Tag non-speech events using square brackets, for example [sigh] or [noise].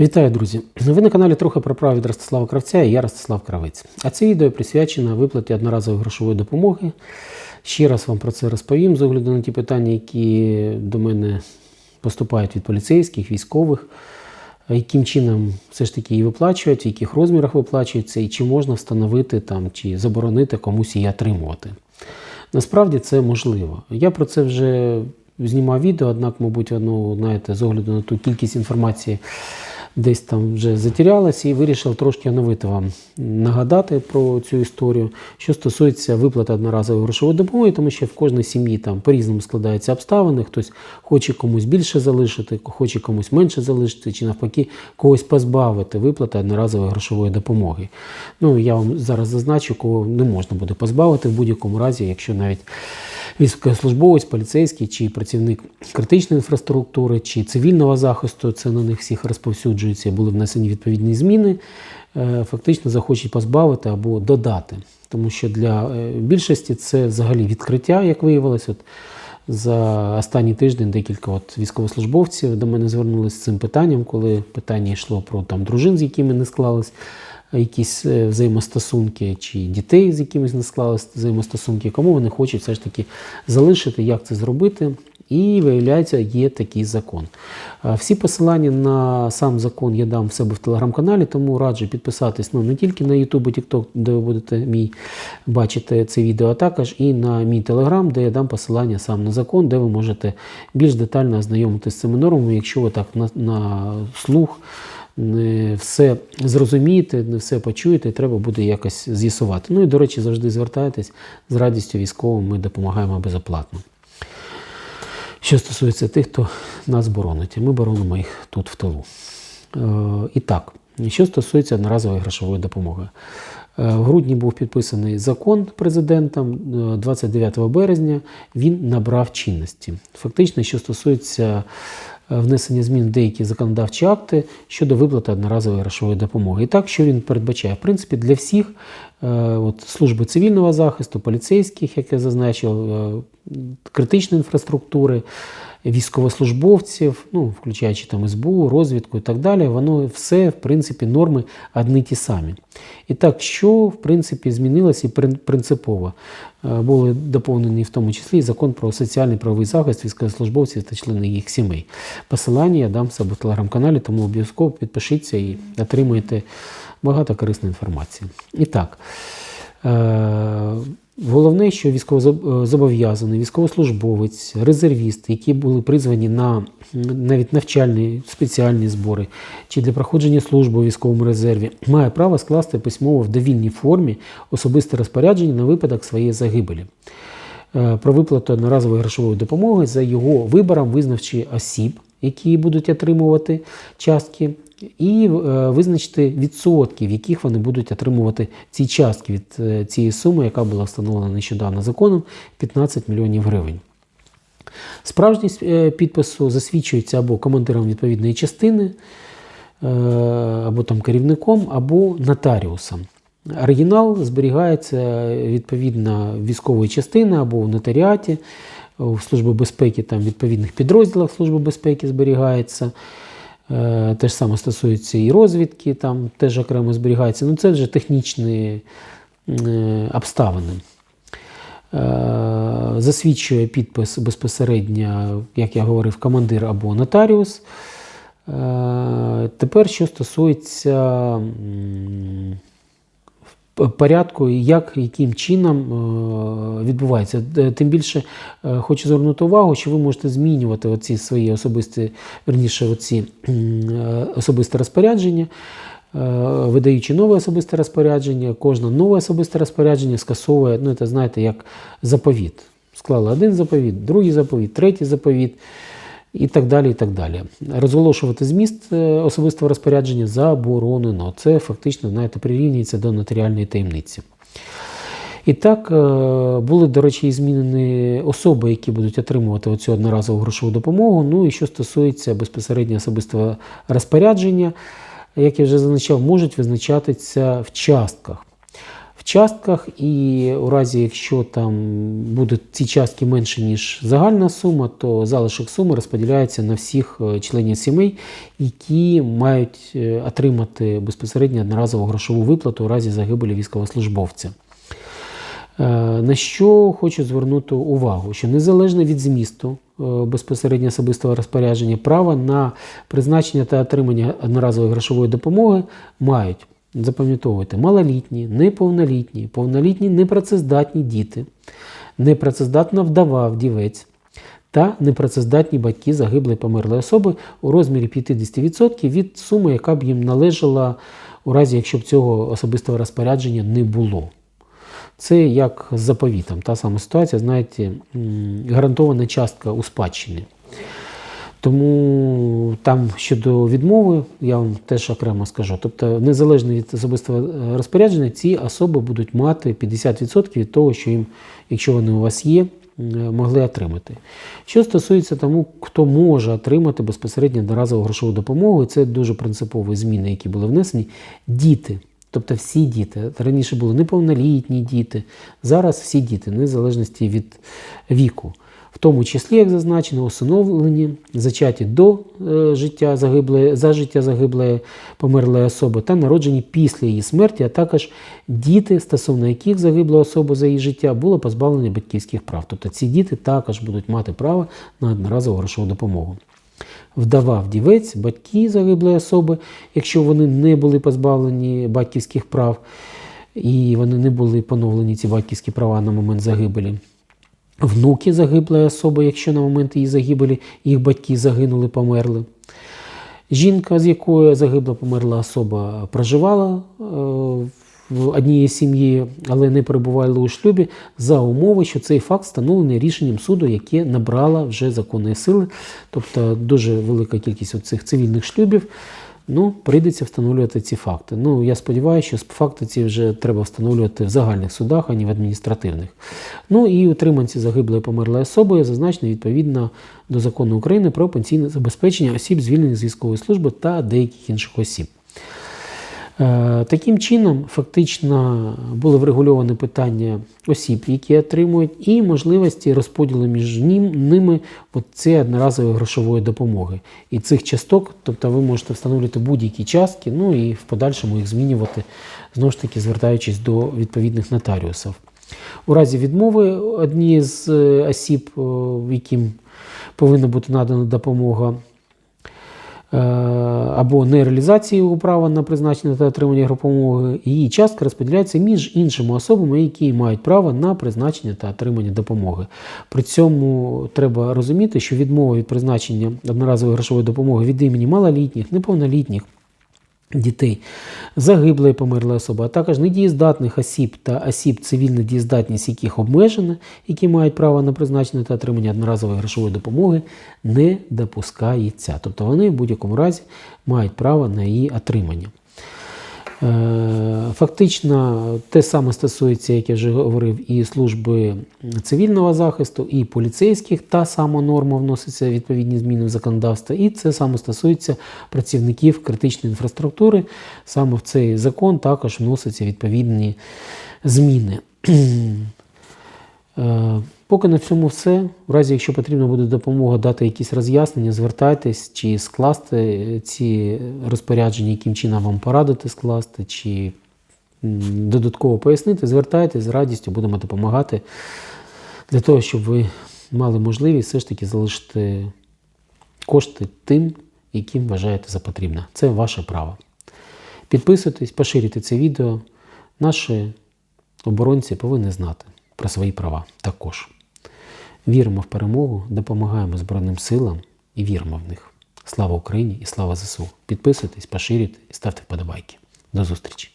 Вітаю, друзі! Ви на каналі трохи про право від Ростислава Кравця і я Ростислав Кравець. А це відео присвячено виплаті одноразової грошової допомоги. Ще раз вам про це розповім з огляду на ті питання, які до мене поступають від поліцейських, військових, яким чином все ж таки її виплачують, в яких розмірах виплачується, і чи можна встановити там, чи заборонити комусь її отримувати. Насправді це можливо. Я про це вже знімав відео, однак, мабуть, воно, знаєте, з огляду на ту кількість інформації десь там вже затерялась і вирішив трошки оновити вам, нагадати про цю історію, що стосується виплати одноразової грошової допомоги, тому що в кожній сім'ї там по-різному складаються обставини. Хтось хоче комусь більше залишити, хоче комусь менше залишити, чи навпаки когось позбавити виплати одноразової грошової допомоги. Ну, я вам зараз зазначу, кого не можна буде позбавити в будь-якому разі, якщо навіть військовослужбовець, поліцейський, чи працівник критичної інфраструктури, чи цивільного захисту, це на них всіх розповсюджується, були внесені відповідні зміни, е, фактично захочуть позбавити або додати. Тому що для е, більшості це взагалі відкриття, як виявилось. От за останній тиждень декілька от військовослужбовців до мене звернулися з цим питанням, коли питання йшло про там дружин, з якими не склались якісь е, взаємостосунки, чи дітей, з якимись не склались взаємостосунки, кому вони хочуть все ж таки залишити, як це зробити. І виявляється, є такий закон. Всі посилання на сам закон я дам в себе в телеграм-каналі, тому раджу підписатись ну, не тільки на YouTube TikTok, де ви будете мій бачити це відео, а також і на мій телеграм, де я дам посилання сам на закон, де ви можете більш детально ознайомитися з цими нормами, якщо ви так на, на слух не все зрозумієте, не все почуєте, і треба буде якось з'ясувати. Ну і, до речі, завжди звертайтесь з радістю військовим, ми допомагаємо безоплатно. Що стосується тих, хто нас боронить, ми боронимо їх тут в тилу. Е, І так, що стосується одноразової грошової допомоги. Е, В грудні був підписаний закон президентом е, 29 березня. Він набрав чинності. Фактично, що стосується е, внесення змін в деякі законодавчі акти щодо виплати одноразової грошової допомоги. І так, що він передбачає? В принципі, для всіх е, от, служби цивільного захисту, поліцейських, як я зазначив, е, критичної інфраструктури, військовослужбовців, ну, включаючи там СБУ, розвідку і так далі, воно все, в принципі, норми одні ті самі. І так, що в принципі змінилося і принципово Е, були доповнені в тому числі і закон про соціальний правовий захист військовослужбовців та членів їх сімей. Посилання я дам себе в телеграм-каналі, тому обов'язково підпишіться і отримаєте багато корисної інформації. І так. Е, Головне, що військовозобов'язаний, військовослужбовець, резервіст, які були призвані на навіть навчальні спеціальні збори чи для проходження служби у військовому резерві, має право скласти письмово в довільній формі особисте розпорядження на випадок своєї загибелі. Е, Про виплату одноразової грошової допомоги за його вибором визнавчи осіб, які будуть отримувати частки, і е, визначити відсотки, в яких вони будуть отримувати ці частки від е, цієї суми, яка була встановлена нещодавно законом 15 мільйонів гривень. Справжність е, підпису засвідчується або командиром відповідної частини, або там керівником, або нотаріусом. Оригінал зберігається відповідно військової частини або в нотаріаті, у Служби безпеки, там відповідних підрозділах Служби безпеки зберігається. Е, Те ж саме стосується і розвідки, там теж окремо зберігається. Ну це вже технічні е, обставини. Е, Засвідчує підпис безпосередньо, як я говорив, командир або нотаріус. Тепер, що стосується порядку, як, яким чином е, відбувається. Тим більше е, хочу звернути увагу, що ви можете змінювати оці свої особисті, верніше, оці е, особисті розпорядження. Видаючи нове особисте розпорядження, кожне нове особисте розпорядження скасовує, ну, це знаєте, як заповіт. Склали один заповіт, другий заповіт, третій заповіт і так далі. і так далі. Розголошувати зміст е, особистого розпорядження заборонено. Це фактично знаєте, прирівнюється до нотаріальної таємниці. І так, е, були, до речі, змінені особи, які будуть отримувати оцю одноразову грошову допомогу. Ну і що стосується безпосередньо особистого розпорядження, як я вже зазначав, можуть визначатися в частках. Частках, і у разі, якщо там будуть ці частки менше, ніж загальна сума, то залишок суми розподіляється на всіх е, членів сімей, які мають е, отримати безпосередньо одноразову грошову виплату у разі загибелі військовослужбовця. Е, На що хочу звернути увагу, що незалежно від змісту безпосередньо особистого розпорядження, право на призначення та отримання одноразової грошової допомоги мають запам'ятовувати малолітні, неповнолітні, повнолітні непрацездатні діти, непрацездатна вдова вдівець та непрацездатні батьки загиблої померлої особи у розмірі 50% від суми, яка б їм належала у разі, якщо б цього особистого розпорядження не було. Це як з заповітом. Та сама ситуація, знаєте, гарантована частка у спадщині. Тому там щодо відмови, я вам теж окремо скажу. Тобто, незалежно від особистого е, розпорядження, ці особи будуть мати 50% від того, що їм, якщо вони у вас є, могли отримати. Що стосується тому, хто може отримати безпосередньо одноразову грошову допомогу, і це дуже принципові зміни, які були внесені. Діти. Тобто всі діти. Раніше були неповнолітні діти, зараз всі діти, незалежності від віку. В тому числі, як зазначено, усиновлені, зачаті до е, життя загиблої, за життя загиблої померлої особи та народжені після її смерті, а також діти, стосовно яких загибла особа за її життя було позбавлені батьківських прав. Тобто ці діти також будуть мати право на одноразову грошову допомогу. Вдова вдівець, батьки загиблої особи, якщо вони не були позбавлені батьківських прав і вони не були поновлені ці батьківські права на момент загибелі. Внуки загиблої особи, якщо на момент її загибелі їх батьки загинули, померли. Жінка, з якою загибла померла особа, проживала е, в одній сім'ї, але не перебувала у шлюбі, за умови, що цей факт встановлений рішенням суду, яке набрало вже законної сили. Тобто дуже велика кількість цих цивільних шлюбів. Ну, прийдеться встановлювати ці факти. Ну, я сподіваюся, що факти ці вже треба встановлювати в загальних судах, а не в адміністративних. Ну і утриманці загиблої померлої особи зазначено відповідно до закону України про пенсійне забезпечення осіб, звільнених з військової служби та деяких інших осіб. Е, Таким чином, фактично було врегульоване питання осіб, які отримують, і можливості розподілу між ним, ними цієї одноразової грошової допомоги. І цих часток, тобто ви можете встановлювати будь-які частки, ну і в подальшому їх змінювати, знову ж таки, звертаючись до відповідних нотаріусів. У разі відмови однієї з е, осіб, яким повинна бути надана допомога, або нереалізації його права на призначення та отримання допомоги, її частка розподіляється між іншими особами, які мають право на призначення та отримання допомоги. При цьому треба розуміти, що відмова від призначення одноразової грошової допомоги від імені малолітніх, неповнолітніх. Дітей загибла і померла особа, а також недієздатних осіб та осіб, цивільна дієздатність яких обмежена, які мають право на призначення та отримання одноразової грошової допомоги, не допускається. Тобто вони в будь-якому разі мають право на її отримання. Е, Фактично, те саме стосується, як я вже говорив, і служби цивільного захисту, і поліцейських. Та сама норма вноситься відповідні зміни в законодавство, і це саме стосується працівників критичної інфраструктури. Саме в цей закон також вносяться відповідні зміни. [clears throat] Е, Поки на цьому все. В разі, якщо потрібна буде допомога дати якісь роз'яснення, звертайтесь чи скласти ці розпорядження, яким чином вам порадити скласти, чи додатково пояснити, звертайтесь з радістю, будемо допомагати для того, щоб ви мали можливість все ж таки залишити кошти тим, яким вважаєте за потрібне. Це ваше право. Підписуйтесь, поширюйте це відео. Наші оборонці повинні знати про свої права також. Віримо в перемогу, допомагаємо Збройним силам і віримо в них. Слава Україні і слава ЗСУ! Підписуйтесь, поширюйте і ставте вподобайки. До зустрічі!